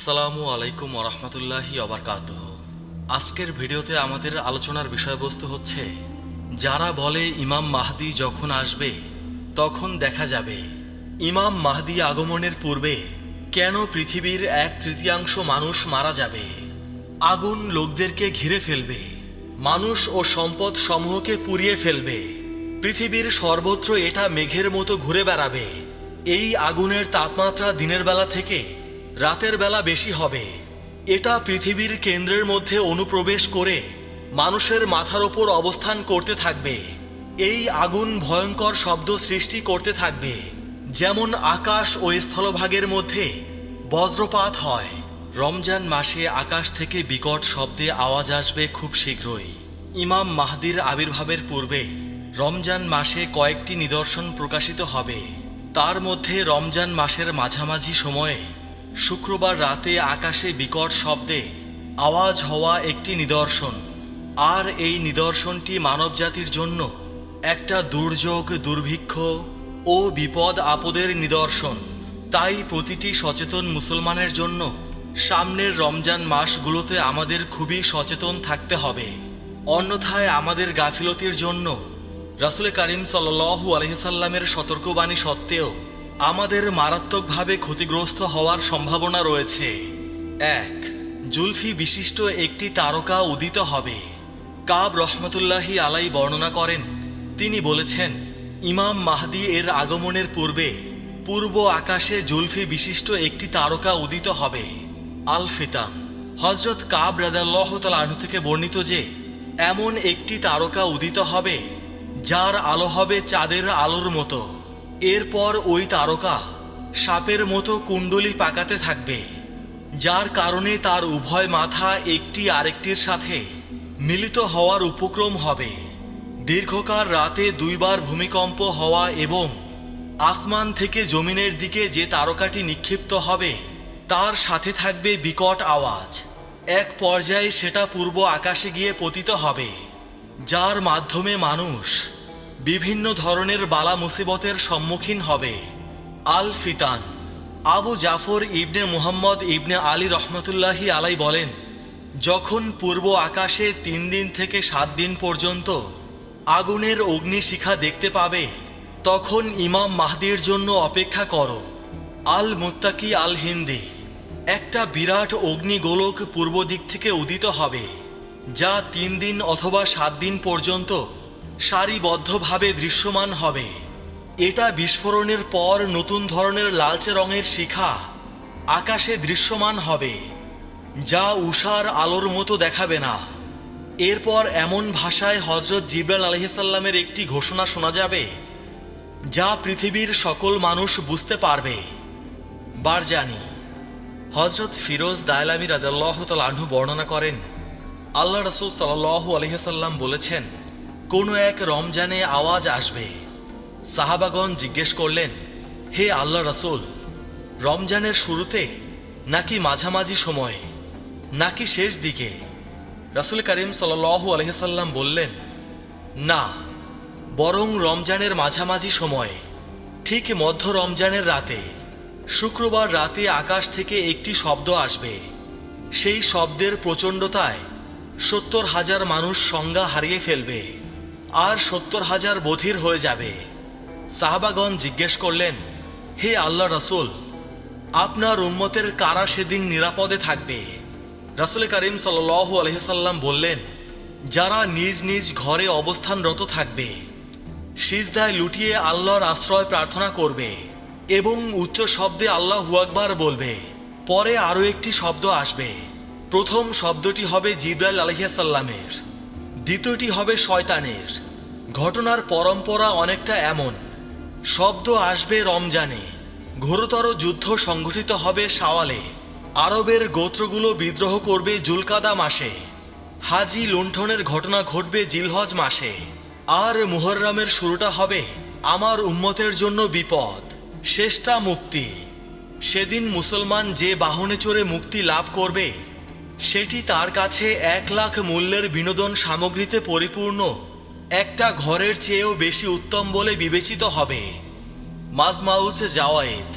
আসসালামু আলাইকুম ওরহমতুল্লাহি অবরকাতুহ আজকের ভিডিওতে আমাদের আলোচনার বিষয়বস্তু হচ্ছে, যারা বলে ইমাম মাহদি যখন আসবে, তখন দেখা যাবে, ইমাম মাহদি আগমনের পূর্বে কেন পৃথিবীর এক তৃতীয়াংশ মানুষ মারা যাবে, আগুন লোকদেরকে ঘিরে ফেলবে, মানুষ ও সম্পদ সমূহকে পুড়িয়ে ফেলবে, পৃথিবীর সর্বত্র এটা মেঘের মতো ঘুরে বেড়াবে, এই আগুনের তাপমাত্রা দিনের বেলা থেকে রাতের বেলা বেশি হবে। এটা পৃথিবীর কেন্দ্রের মধ্যে অনুপ্রবেশ করে মানুষের মাথার ওপর অবস্থান করতে থাকবে। এই আগুন ভয়ঙ্কর শব্দ সৃষ্টি করতে থাকবে, যেমন আকাশ ও স্থলভাগের মধ্যে বজ্রপাত হয়। রমজান মাসে আকাশ থেকে বিকট শব্দে আওয়াজ আসবে খুব শীঘ্রই। ইমাম মাহদির আবির্ভাবের পূর্বে রমজান মাসে কয়েকটি নিদর্শন প্রকাশিত হবে। তার মধ্যে রমজান মাসের মাঝামাঝি সময়ে শুক্রবার রাতে আকাশে বিকট শব্দে আওয়াজ হওয়া একটি নিদর্শন। আর এই নিদর্শনটি মানবজাতির জন্য একটা দুর্যোগ, দুর্ভিক্ষ ও বিপদ আপদের নিদর্শন। তাই প্রতিটি সচেতন মুসলমানের জন্য সামনের রমজান মাসগুলোতে আমাদের খুবই সচেতন থাকতে হবে। অন্যথায় আমাদের গাফিলতির জন্য রাসুল করিম সাল্লু আলহিসাল্লামের সতর্কবাণী সত্ত্বেও আমাদের মারাত্মকভাবে ক্ষতিগ্রস্ত হওয়ার সম্ভাবনা রয়েছে। এক, জুলফি বিশিষ্ট একটি তারকা উদিত হবে। কাব রহমতুল্লাহি আলাই বর্ণনা করেন, তিনি বলেছেন, ইমাম মাহদি এর আগমনের পূর্বে পূর্ব আকাশে জুলফি বিশিষ্ট একটি তারকা উদিত হবে। আল ফিতান হজরত কাব রাদাল্লাহ আনহু থেকে বর্ণিত যে, এমন একটি তারকা উদিত হবে, যার আলো হবে চাঁদের আলোর মতো। এরপর ওই তারকা সাপের মতো কুণ্ডলি পাকাতে থাকবে, যার কারণে তার উভয় মাথা একটি আরেকটির সাথে মিলিত হওয়ার উপক্রম হবে। দীর্ঘকাল রাতে দুইবার ভূমিকম্প হওয়া এবং আসমান থেকে জমিনের দিকে যে তারকাটি নিক্ষিপ্ত হবে, তার সাথে থাকবে বিকট আওয়াজ। এক পর্যায়ে সেটা পূর্ব আকাশে গিয়ে পতিত হবে, যার মাধ্যমে মানুষ বিভিন্ন ধরনের বালা মুসিবতের সম্মুখীন হবে। আল ফিতান। আবু জাফর ইবনে মুহাম্মদ ইবনে আলী রহমতুল্লাহি আলাই বলেন, যখন পূর্ব আকাশে তিন দিন থেকে সাত দিন পর্যন্ত আগুনের অগ্নিশিখা দেখতে পাবে, তখন ইমাম মাহদির জন্য অপেক্ষা করো। আল মুত্তাকি আল হিন্দি। একটা বিরাট অগ্নিগোলক পূর্ব দিক থেকে উদিত হবে, যা তিন দিন অথবা সাত দিন পর্যন্ত সারিবদ্ধভাবে দৃশ্যমান হবে। এটা বিস্ফোরণের পর নতুন ধরনের লালচে রঙের শিখা আকাশে দৃশ্যমান হবে, যা উষার আলোর মতো দেখাবে না। এরপর এমন ভাষায় হজরত জিব্রাল আলহিসাল্লামের একটি ঘোষণা শোনা যাবে, যা পৃথিবীর সকল মানুষ বুঝতে পারবে। বারজানি হজরত ফিরোজ দায়লামি রাদাল্লাহ আনহু বর্ণনা করেন, আল্লাহ রসুল সাল্লাহ আলহিসাল্লাম বলেছেন কোনো এক রমজানে আওয়াজ আসবে। সাহাবাগণ জিজ্ঞেস করলেন, হে আল্লাহ রসুল, রমজানের শুরুতে নাকি মাঝামাঝি সময়ে, নাকি শেষ দিকে? রাসুল করিম সাল্লাহ আলহিসাল্লাম বললেন, না, বরং রমজানের মাঝামাঝি সময়ে, ঠিক মধ্য রমজানের রাতে, শুক্রবার রাতে আকাশ থেকে একটি শব্দ আসবে। সেই শব্দের প্রচণ্ডতায় সত্তর হাজার মানুষ সংজ্ঞা হারিয়ে ফেলবে। আর সত্তর হাজার বধির হয়ে যাবে। সাহাবাগণ জিজ্ঞেস করলেন, হে আল্লাহ রসুল, আপনার উম্মতের কারা সেদিন নিরাপদে থাকবে? রাসুল করিম সাল্লু আলহিসাল্লাম বললেন, যারা নিজ নিজ ঘরে অবস্থানরত থাকবে, সিজদায় লুটিয়ে আল্লাহর আশ্রয় প্রার্থনা করবে এবং উচ্চ শব্দে আল্লাহ হুয়াকবার বলবে। পরে আরও একটি শব্দ আসবে। প্রথম শব্দটি হবে জিব্রাইল আলহিয়াসাল্লামের দ্বিতীয়টি হবে শয়তানের। ঘটনার পরম্পরা অনেকটা এমন। শব্দ আসবে রমজানে। ঘোরতর যুদ্ধ সংঘটিত হবে সাওয়ালে আরবের গোত্রগুলো বিদ্রোহ করবে জুলকাদা মাসে। হাজি লুণ্ঠনের ঘটনা ঘটবে জিলহজ মাসে। আর মুহররমের শুরুটা হবে আমার উম্মতের জন্য বিপদ, শেষটা মুক্তি। সেদিন মুসলমান যে বাহনে চড়ে মুক্তি লাভ করবে সেটি তার কাছে এক লাখ মূল্যের বিনোদন সামগ্রীতে পরিপূর্ণ। একটা ঘরের চেয়েও বেশি উত্তম বলে বিবেচিত হবে। মাজমাউস জাওয়ায়েদ,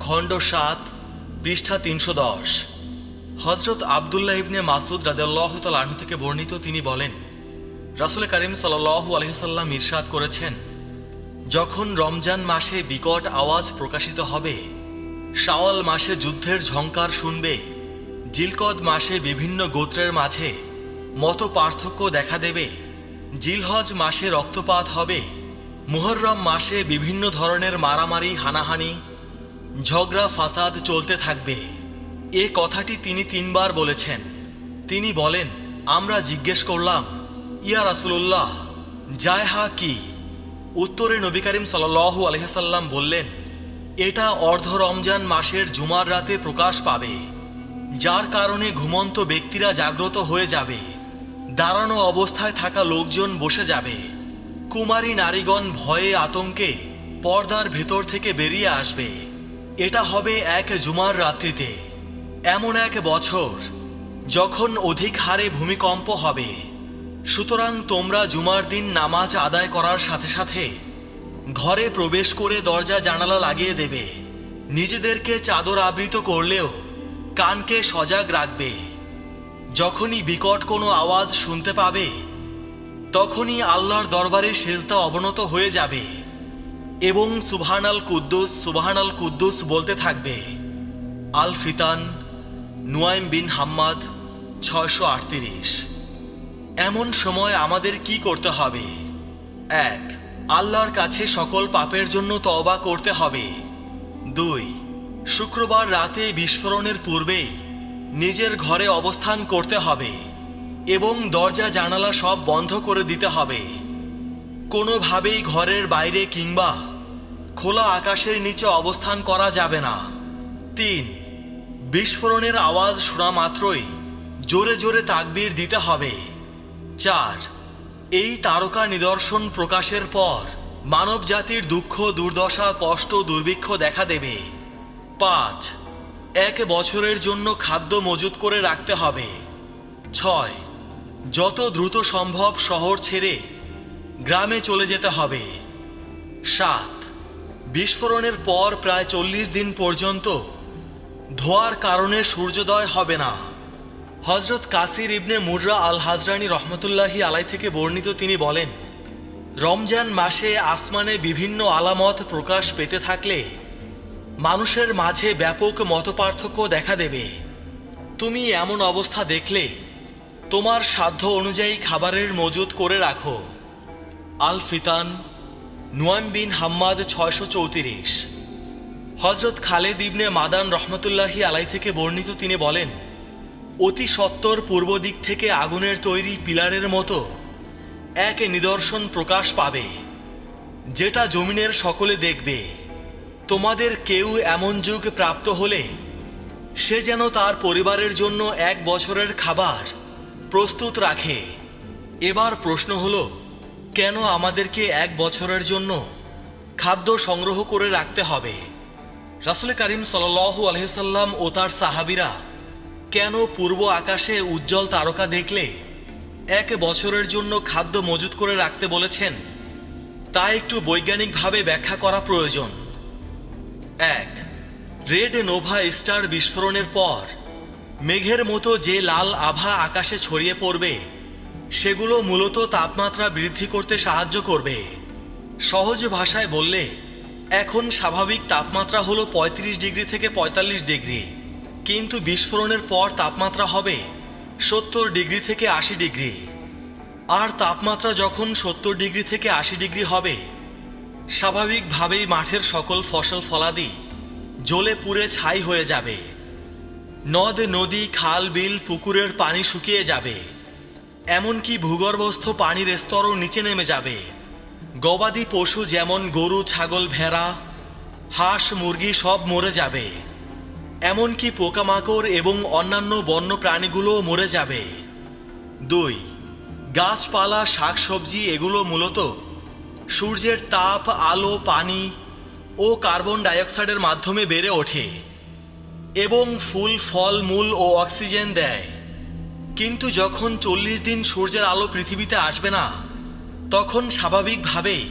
খণ্ড সাত, পৃষ্ঠা তিনশো দশ। হজরত আবদুল্লাহ ইবনে মাসুদ রাদেল্লাহ আনহু থেকে বর্ণিত তিনি বলেন, রাসুল করিম সাল্লাহু আলহিসাল্লাম ইরশাদ করেছেন, যখন রমজান মাসে বিকট আওয়াজ প্রকাশিত হবে, শাওয়াল মাসে যুদ্ধের ঝংকার শুনবে। জিলকদ মাসে বিভিন্ন গোত্রের মাঝে মত পার্থক্য দেখা দেবে। জিলহজ মাসে রক্তপাত হবে। মুহররম মাসে বিভিন্ন ধরনের মারামারি, হানাহানি, ঝগড়া, ফাসাদ চলতে থাকবে। এ কথাটি তিনি তিনবার বলেছেন। তিনি বলেন, আমরা জিজ্ঞেস করলাম, ইয়া রাসুল্লাহ জায়হা কি? উত্তরে নবী করিম সাল্লু আলহাসাল্লাম বললেন, এটা অর্ধ রমজান মাসের জুমার রাতে প্রকাশ পাবে। যার কারণে ঘুমন্ত ব্যক্তিরা জাগ্রত হয়ে যাবে। দাঁড়ানো অবস্থায় থাকা লোকজন বসে যাবে। কুমারী নারীগণ ভয়ে আতঙ্কে পর্দার ভেতর থেকে বেরিয়ে আসবে। এটা হবে এক জুমার রাত্রিতে। এমন এক বছর, যখন অধিক হারে ভূমিকম্প হবে। সুতরাং তোমরা জুমার দিন নামাজ আদায় করার সাথে সাথে ঘরে প্রবেশ করে দরজা জানালা লাগিয়ে দেবে। নিজেদেরকে চাদর আবৃত করলেও কানকে সজাগ রাখবে। যখনই বিকট কোনো আওয়াজ শুনতে পাবে, তখনই আল্লাহর দরবারে সেজদা অবনত হয়ে যাবে এবং সুবহানাল কুদ্দুস সুবহানাল কুদ্দুস বলতে থাকবে, আল ফিতান, নুয়াইম বিন হাম্মাদ, ছয়শো আটত্রিশ। এমন সময় আমাদের কি করতে হবে? এক, আল্লাহর কাছে সকল পাপের জন্য তওবা করতে হবে। দুই শুক্রবার রাতে বিস্ফোরণের পূর্বে নিজের ঘরে অবস্থান করতে হবে এবং দরজা, জানালা সব বন্ধ করে দিতে হবে। কোনোভাবেই ঘরের বাইরে কিংবা খোলা আকাশের নিচে অবস্থান করা যাবে না। তিন, বিস্ফোরণের আওয়াজ শোনা মাত্রই জোরে জোরে তাকবির দিতে হবে। চার, এই তারকা নিদর্শন প্রকাশের পর মানব জাতির দুঃখ, দুর্দশা, কষ্ট, দুর্ভিক্ষ দেখা দেবে। পাঁচ। এক বছরের জন্য খাদ্য মজুত করে রাখতে হবে। ছয়। যত দ্রুত সম্ভব শহর ছেড়ে গ্রামে চলে যেতে হবে। সাত। বিস্ফোরণের পর প্রায় চল্লিশ দিন পর্যন্ত ধোয়ার কারণে সূর্যোদয় হবে না। হজরত কাসির ইবনে মুর্রা আল হাজরানি রহমতুল্লাহি আলাই থেকে বর্ণিত তিনি বলেন, রমজান মাসে আসমানে বিভিন্ন আলামত প্রকাশ পেতে থাকলে মানুষের মাঝে ব্যাপক মতপার্থক্য দেখা দেবে। তুমি এমন অবস্থা দেখলে, তোমার সাধ্য অনুযায়ী খাবারের মজুদ করে রাখো। আল ফিতান নুয়াম বিন হাম্মাদ ছয়শো চৌত্রিশ। হজরত খালেদ ইবনে মাদান রহমতুল্লাহি আলাই থেকে বর্ণিত তিনি বলেন, অতি সত্তর পূর্ব দিক থেকে আগুনের তৈরি পিলারের মতো এক নিদর্শন প্রকাশ পাবে, যেটা জমিনের সকলে দেখবে। তোমাদের কেউ এমন যুগ প্রাপ্ত হলে, সে যেন তার পরিবারের জন্য এক বছরের খাবার প্রস্তুত রাখে। এবার প্রশ্ন হলো, কেন আমাদেরকে এক বছরের জন্য খাদ্য সংগ্রহ করে রাখতে হবে? রাসুল করিম সাল্লু আলহিসাল্লাম ও তার সাহাবিরা কেন পূর্ব আকাশে উজ্জ্বল তারকা দেখলে এক বছরের জন্য খাদ্য মজুত করে রাখতে বলেছেন? তা একটু বৈজ্ঞানিকভাবে ব্যাখ্যা করা প্রয়োজন। এক, রেড নোভা স্টার বিস্ফোরণের পর, মেঘের মতো যে লাল আভা আকাশে ছড়িয়ে পড়বে, সেগুলো মূলত তাপমাত্রা বৃদ্ধি করতে সাহায্য করবে। সহজ ভাষায় বললে, এখন স্বাভাবিক তাপমাত্রা হলো ৩৫ ডিগ্রি থেকে ৪৫ ডিগ্রি, কিন্তু বিস্ফোরণের পর তাপমাত্রা হবে সত্তর ডিগ্রি থেকে আশি ডিগ্রি। আর তাপমাত্রা যখন সত্তর ডিগ্রি থেকে আশি ডিগ্রি হবে স্বাভাবিকভাবেই মাঠের সকল ফসল ফলাদি জ্বলে পুড়ে ছাই হয়ে যাবে। নদ, নদী, খাল, বিল, পুকুরের পানি শুকিয়ে যাবে। এমনকি ভূগর্ভস্থ পানির স্তরও নিচে নেমে যাবে। গবাদি পশু যেমন গরু, ছাগল, ভেড়া, হাঁস, মুরগি সব মরে যাবে। এমনকি পোকামাকড় এবং অন্যান্য বন্য প্রাণীগুলোও মরে যাবে। দুই, গাছপালা, শাকসবজি এগুলো মূলত সূর্যের তাপ, আলো, পানি ও কার্বন ডাইঅক্সাইডের মাধ্যমে বেড়ে ওঠে এবং ফুল, ফল, মূল ও অক্সিজেন দেয়। কিন্তু যখন চল্লিশ দিন সূর্যের আলো পৃথিবীতে আসবে না, তখন স্বাভাবিকভাবেই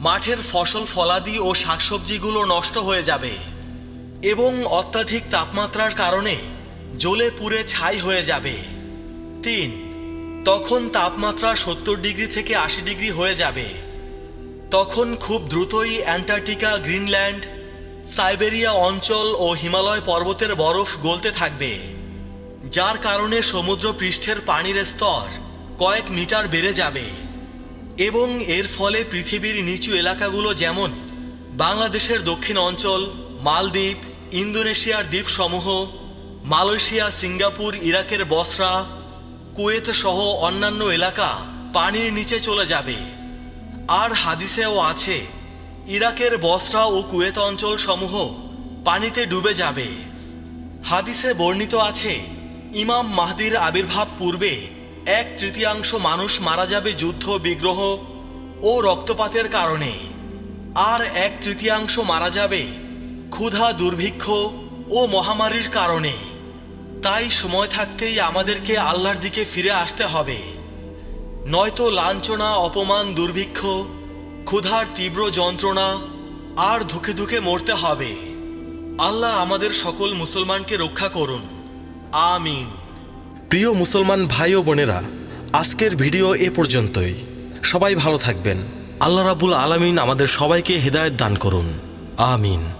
মাঠের ফসল, ফলাদি ও শাকসবজিগুলো নষ্ট হয়ে যাবে এবং অত্যাধিক তাপমাত্রার কারণে জ্বলে পুড়ে ছাই হয়ে যাবে। তিন, তখন তাপমাত্রা সত্তর ডিগ্রি থেকে আশি ডিগ্রি হয়ে যাবে। তখন খুব দ্রুতই অ্যান্টার্কটিকা, গ্রিনল্যান্ড, সাইবেরিয়া অঞ্চল ও হিমালয় পর্বতের বরফ গলতে থাকবে, যার কারণে সমুদ্র পৃষ্ঠের পানির স্তর কয়েক মিটার বেড়ে যাবে। এবং এর ফলে পৃথিবীর নিচু এলাকাগুলো যেমন বাংলাদেশের দক্ষিণ অঞ্চল, মালদ্বীপ, ইন্দোনেশিয়ার দ্বীপসমূহ, মালয়েশিয়া, সিঙ্গাপুর, ইরাকের বসরা, কুয়েত সহ অন্যান্য এলাকা পানির নিচে চলে যাবে। আর হাদিসেও আছে, ইরাকের বসরা ও কুয়েত অঞ্চল সমূহ পানিতে ডুবে যাবে। হাদিসে বর্ণিত আছে, ইমাম মাহদির আবির্ভাব পূর্বে এক তৃতীয়াংশ মানুষ মারা যাবে যুদ্ধ, বিগ্রহ ও রক্তপাতের কারণে। আর এক তৃতীয়াংশ মারা যাবে ক্ষুধা, দুর্ভিক্ষ ও মহামারীর কারণে। তাই সময় থাকতেই আমাদেরকে আল্লাহর দিকে ফিরে আসতে হবে। নয়তো লাঞ্ছনা, অপমান, দুর্ভিক্ষ, ক্ষুধার তীব্র যন্ত্রণা আর ধুকে ধুকে মরতে হবে। আল্লাহ আমাদের সকল মুসলমানকে রক্ষা করুন। আমিন। প্রিয় মুসলমান ভাই ও বোনেরা, আজকের ভিডিও এ পর্যন্তই। সবাই ভালো থাকবেন। আল্লাহ রাবুল আলামিন আমাদের সবাইকে হেদায়েত দান করুন। আমিন।